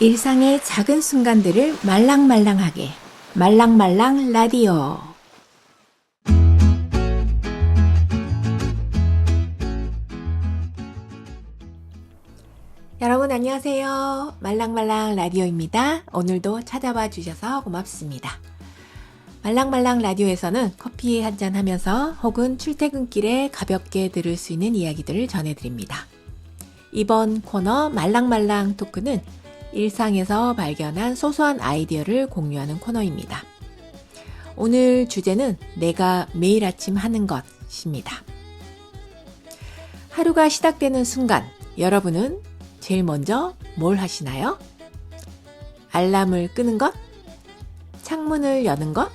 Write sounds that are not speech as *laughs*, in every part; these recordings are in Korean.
일상의 작은 순간들을 말랑말랑하게 말랑말랑 라디오 여러분 안녕하세요. 말랑말랑 라디오입니다. 오늘도 찾아봐 주셔서 고맙습니다. 말랑말랑 라디오에서는 커피 한 잔 하면서 혹은 출퇴근길에 가볍게 들을 수 있는 이야기들을 전해드립니다. 이번 코너 말랑말랑 토크는 일상에서 발견한 소소한 아이디어를 공유하는 코너입니다. 오늘 주제는 내가 매일 아침 하는 것입니다. 하루가 시작되는 순간 여러분은 제일 먼저 뭘 하시나요? 알람을 끄는 것? 창문을 여는 것?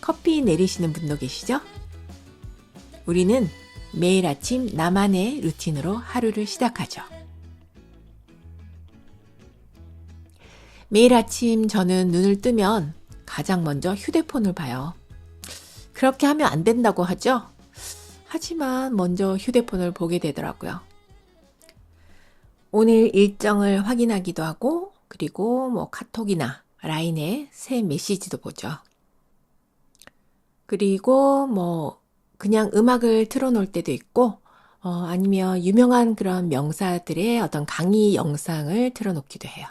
커피 내리시는 분도 계시죠? 우리는 매일 아침 나만의 루틴으로 하루를 시작하죠. 매일 아침 저는 눈을 뜨면 가장 먼저 휴대폰을 봐요. 그렇게 하면 안 된다고 하죠? 하지만 먼저 휴대폰을 보게 되더라고요. 오늘 일정을 확인하기도 하고, 그리고 뭐 카톡이나 라인에 새 메시지도 보죠. 그리고 뭐 그냥 음악을 틀어놓을 때도 있고, 어, 아니면 유명한 그런 명사들의 어떤 강의 영상을 틀어놓기도 해요.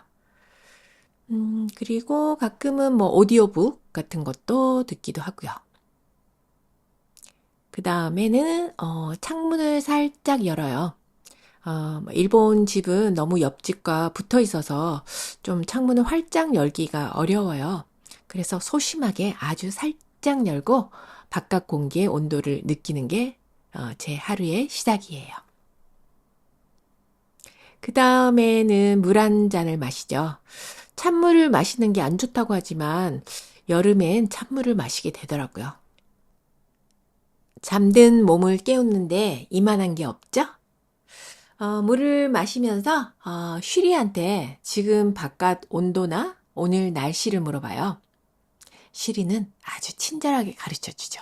음, 그리고 가끔은 뭐 오디오북 같은 것도 듣기도 하고요. 그 다음에는, 어, 창문을 살짝 열어요. 어, 뭐 일본 집은 너무 옆집과 붙어 있어서 좀 창문을 활짝 열기가 어려워요. 그래서 소심하게 아주 살짝 열고 바깥 공기의 온도를 느끼는 게제 하루의 시작이에요. 그 다음에는 물 한 잔을 마시죠. 찬물을 마시는 게 안 좋다고 하지만 여름엔 찬물을 마시게 되더라고요. 잠든 몸을 깨우는데 이만한 게 없죠? 어, 물을 마시면서 어, 쉬리한테 지금 바깥 온도나 오늘 날씨를 물어봐요. 쉬리는 아주 친절하게 가르쳐 주죠.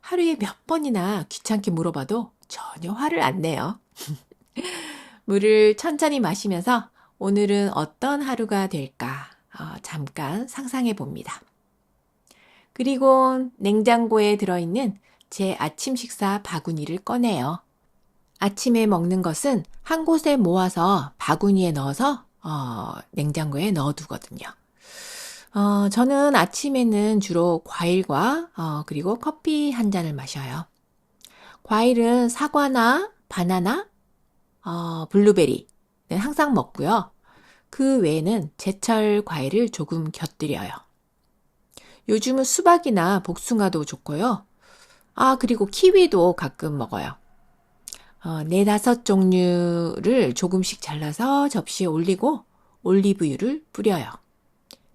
하루에 몇 번이나 귀찮게 물어봐도 전혀 화를 안 내요. *laughs* 물을 천천히 마시면서 오늘은 어떤 하루가 될까 어, 잠깐 상상해 봅니다. 그리고 냉장고에 들어있는 제 아침 식사 바구니를 꺼내요. 아침에 먹는 것은 한 곳에 모아서 바구니에 넣어서 어, 냉장고에 넣어두거든요. 어, 저는 아침에는 주로 과일과 어, 그리고 커피 한 잔을 마셔요. 과일은 사과나 바나나, 어, 블루베리는 항상 먹고요. 그 외에는 제철 과일을 조금 곁들여요. 요즘은 수박이나 복숭아도 좋고요. 아, 그리고 키위도 가끔 먹어요. 어, 네 다섯 종류를 조금씩 잘라서 접시에 올리고 올리브유를 뿌려요.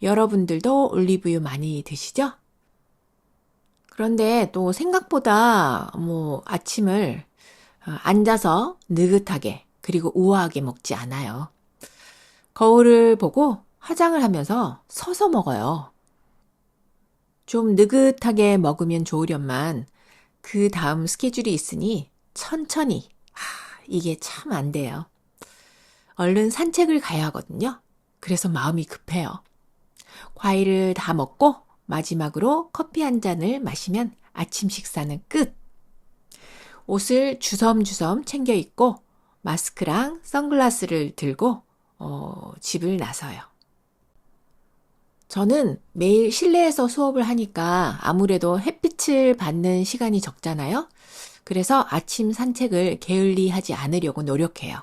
여러분들도 올리브유 많이 드시죠? 그런데 또 생각보다 뭐 아침을 어, 앉아서 느긋하게 그리고 우아하게 먹지 않아요. 거울을 보고 화장을 하면서 서서 먹어요. 좀 느긋하게 먹으면 좋으련만 그 다음 스케줄이 있으니 천천히 이게 참 안 돼요. 얼른 산책을 가야 하거든요. 그래서 마음이 급해요. 과일을 다 먹고 마지막으로 커피 한 잔을 마시면 아침 식사는 끝. 옷을 주섬주섬 챙겨 입고 마스크랑 선글라스를 들고 어, 집을 나서요. 저는 매일 실내에서 수업을 하니까 아무래도 햇빛을 받는 시간이 적잖아요. 그래서 아침 산책을 게을리 하지 않으려고 노력해요.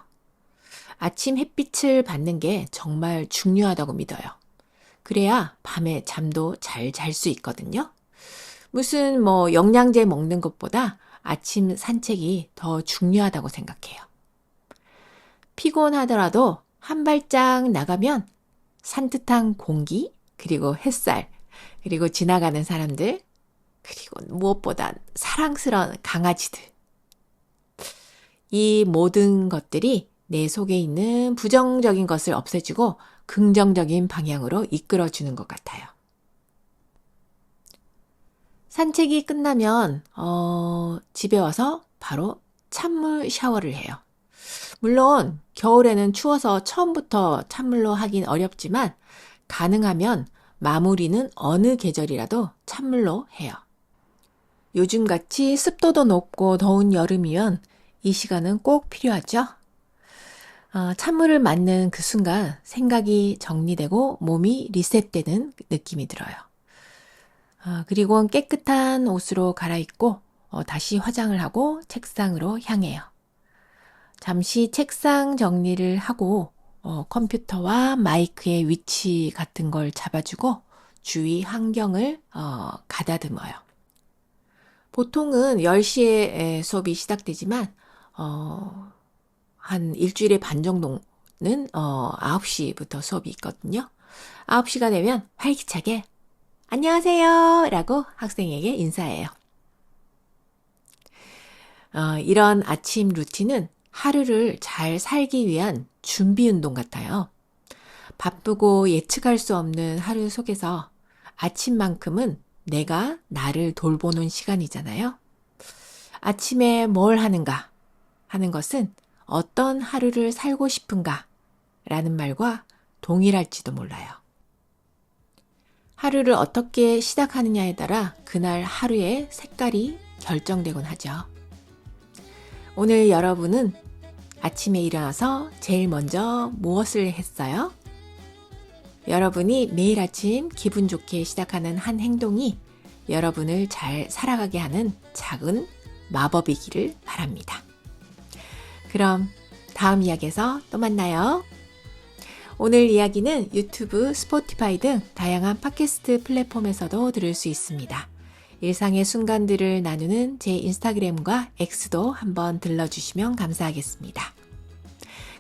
아침 햇빛을 받는 게 정말 중요하다고 믿어요. 그래야 밤에 잠도 잘 잘 수 있거든요. 무슨 뭐 영양제 먹는 것보다 아침 산책이 더 중요하다고 생각해요. 피곤하더라도 한 발짝 나가면 산뜻한 공기, 그리고 햇살, 그리고 지나가는 사람들, 그리고 무엇보다 사랑스러운 강아지들. 이 모든 것들이 내 속에 있는 부정적인 것을 없애주고 긍정적인 방향으로 이끌어주는 것 같아요. 산책이 끝나면, 어, 집에 와서 바로 찬물 샤워를 해요. 물론 겨울에는 추워서 처음부터 찬물로 하긴 어렵지만 가능하면 마무리는 어느 계절이라도 찬물로 해요. 요즘같이 습도도 높고 더운 여름이면 이 시간은 꼭 필요하죠. 어, 찬물을 맞는 그 순간 생각이 정리되고 몸이 리셋되는 느낌이 들어요. 어, 그리고 깨끗한 옷으로 갈아입고 어, 다시 화장을 하고 책상으로 향해요. 잠시 책상 정리를 하고 어, 컴퓨터와 마이크의 위치 같은 걸 잡아주고 주위 환경을 어, 가다듬어요. 보통은 10시에 수업이 시작되지만 어, 한 일주일에 반 정도는 어, 9시부터 수업이 있거든요. 9시가 되면 활기차게 안녕하세요 라고 학생에게 인사해요. 어, 이런 아침 루틴은 하루를 잘 살기 위한 준비 운동 같아요. 바쁘고 예측할 수 없는 하루 속에서 아침만큼은 내가 나를 돌보는 시간이잖아요. 아침에 뭘 하는가 하는 것은 어떤 하루를 살고 싶은가 라는 말과 동일할지도 몰라요. 하루를 어떻게 시작하느냐에 따라 그날 하루의 색깔이 결정되곤 하죠. 오늘 여러분은 아침에 일어나서 제일 먼저 무엇을 했어요? 여러분이 매일 아침 기분 좋게 시작하는 한 행동이 여러분을 잘 살아가게 하는 작은 마법이기를 바랍니다. 그럼 다음 이야기에서 또 만나요. 오늘 이야기는 유튜브, 스포티파이 등 다양한 팟캐스트 플랫폼에서도 들을 수 있습니다. 일상의 순간들을 나누는 제 인스타그램과 X도 한번 들러주시면 감사하겠습니다.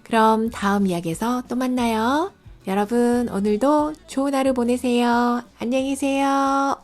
그럼 다음 이야기에서 또 만나요. 여러분, 오늘도 좋은 하루 보내세요. 안녕히 계세요.